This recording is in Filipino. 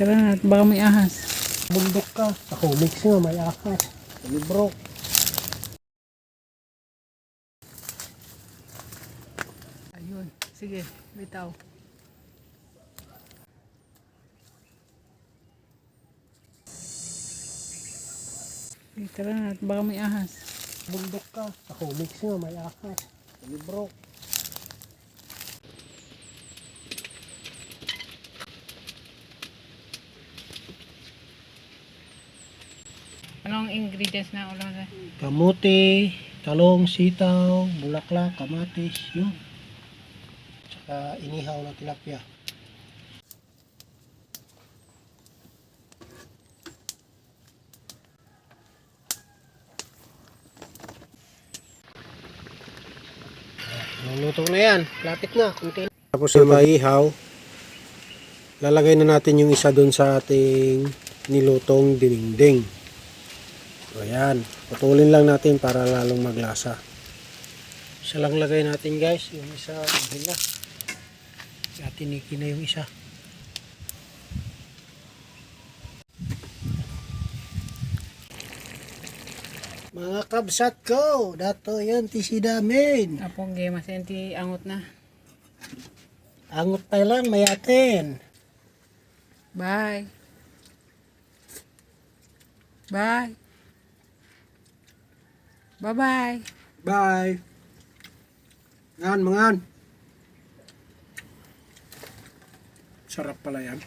Tara na, baka may ahas. Bundok ka. Ako, mix nga, may akas. Libro. Ayun, sige, bitaw. Tara na, baka may ahas. Bundok ka. Ako, mix nga, may akas. Libro. Anong ingredients na na? Kamuti, talong, sitaw, bulaklak, kamatis, yun. Tsaka inihaw na tilapia. Luluto na yan. Lapit na. Kunti. Tapos yung maihaw, lalagay na natin yung isa dun sa ating nilutong dinding. So, ayan. Putulin lang natin para lalong maglasa. Isa lang lagay natin guys. Yung isa, hila. Atiniki na yung isa. Mga kabsat ko, dato yan ti si Damin. Apong game, masenti angot na. Angot pa lang, mayatin. Bye. Bye. Bye-bye. Bye. Ngan, mangan. Sarap pala yan.